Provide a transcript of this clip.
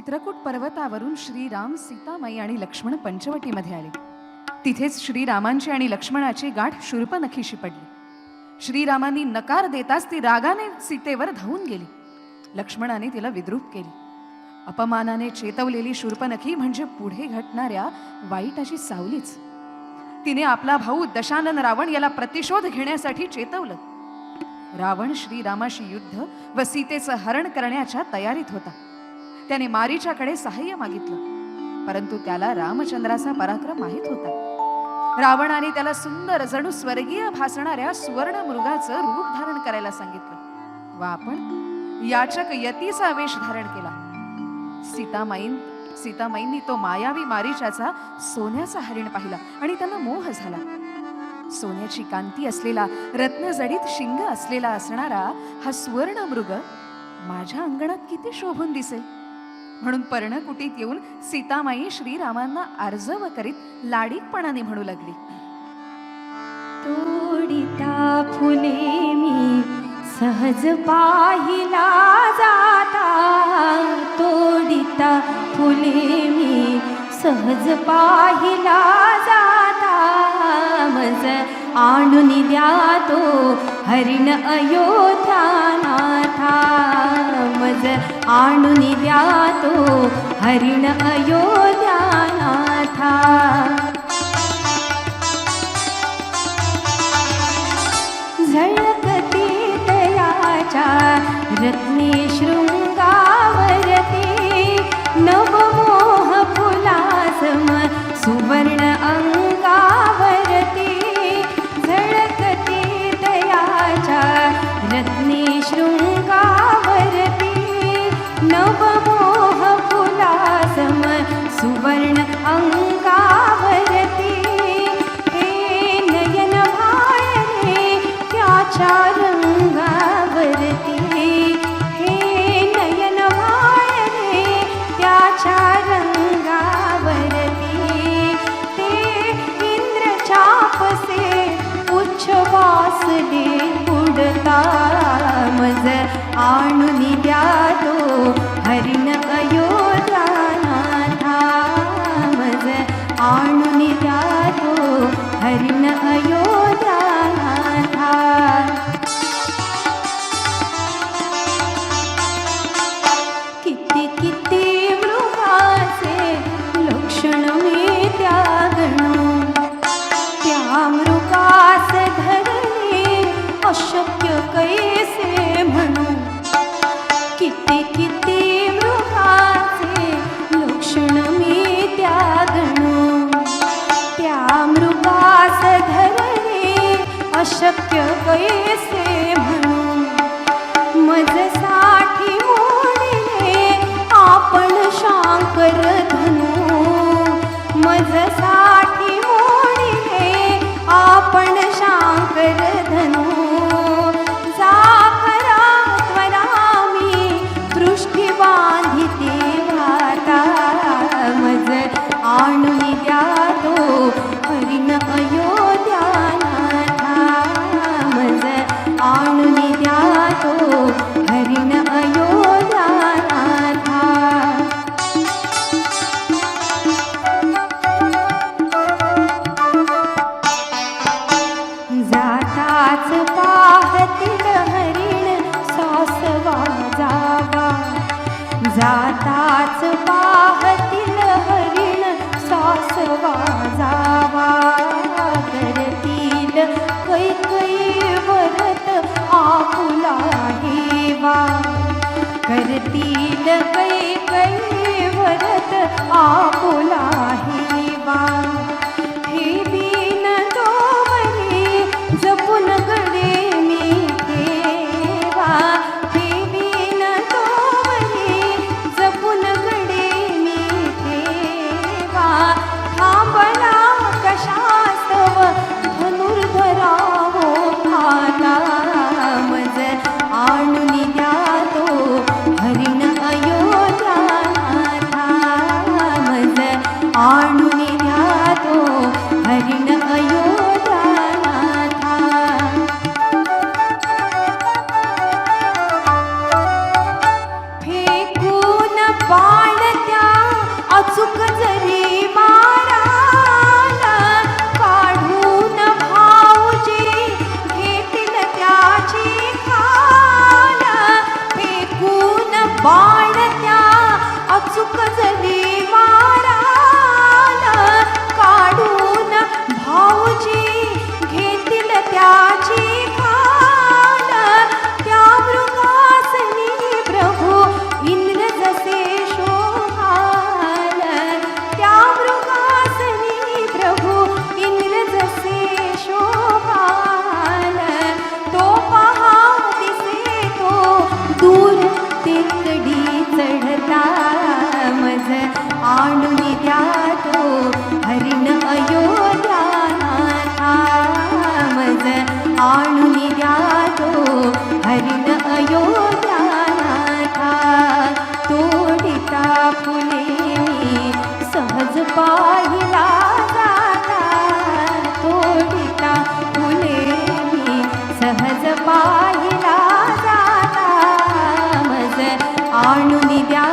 चित्रकूट पर्वतावरून श्रीराम सीतामाई आणि लक्ष्मण पंचवटीमध्ये आले. तिथेच श्रीरामांची आणि लक्ष्मणाची गाठ शूर्पनखीशी पडली. श्रीरामांनी नकार देताच ती रागाने सीतेवर धावून गेली. लक्ष्मणाने तिला विद्रूप केली. अपमानाने चेतवलेली शूर्पनखी म्हणजे पुढे घटणाऱ्या वाईट अशी सावलीच. तिने आपला भाऊ दशानन रावण याला प्रतिशोध घेण्यासाठी चेतवलं. रावण श्रीरामाशी युद्ध व सीतेचं हरण करण्याच्या तयारीत होता. त्याने मारीच्याकडे सहाय्य मागितलं. परंतु त्याला रामचंद्राचा पराक्रम माहीत होता. रावणाने त्याला सुंदर जणू स्वर्गीय भासणाऱ्या सुवर्ण मृगाचं रूप धारण करायला सांगितलं. व आपण याचक यतीचा वेश धारण केला. सीतामाईन सीतामाईंनी तो मायावी मारीच्याचा सोन्याचा हरिण पाहिला आणि त्यांना मोह झाला. सोन्याची कांती असलेला रत्नजडीत शिंग असलेला असणारा हा सुवर्ण मृग माझ्या अंगणात किती शोभून दिसेल? म्हणून पर्णकुटीत येऊन सीतामाई श्रीरामांना आर्जव करीत लाडीकपणाने म्हणू लागली. तोडिता फुले मी सहज पाहिला जाता. तोडिता फुले मी सहज पाहिला जाता. मज आणून द्या तो हरिण अयोध्या नाथा. आज आणून द्या तो हरिण अयोध्यानाथा. झळकती तयाच्या रत्ने आणून द्या तो हरिण अयो शक्य कैसे म्हणून मजसाठी मोडिले आपण शांकर जाताच पाहतील हरिण सासवा जावा करतील कै वरत आपुला हेवा करतील कैकै वरत आपुला आणून द्या तो हरिण अयोध्या मज आणून द्या तो हरिण अयोध्या तोडिता फुले सहज पाहिला जाता तोडिता सहज पाहिला मज आणून द्या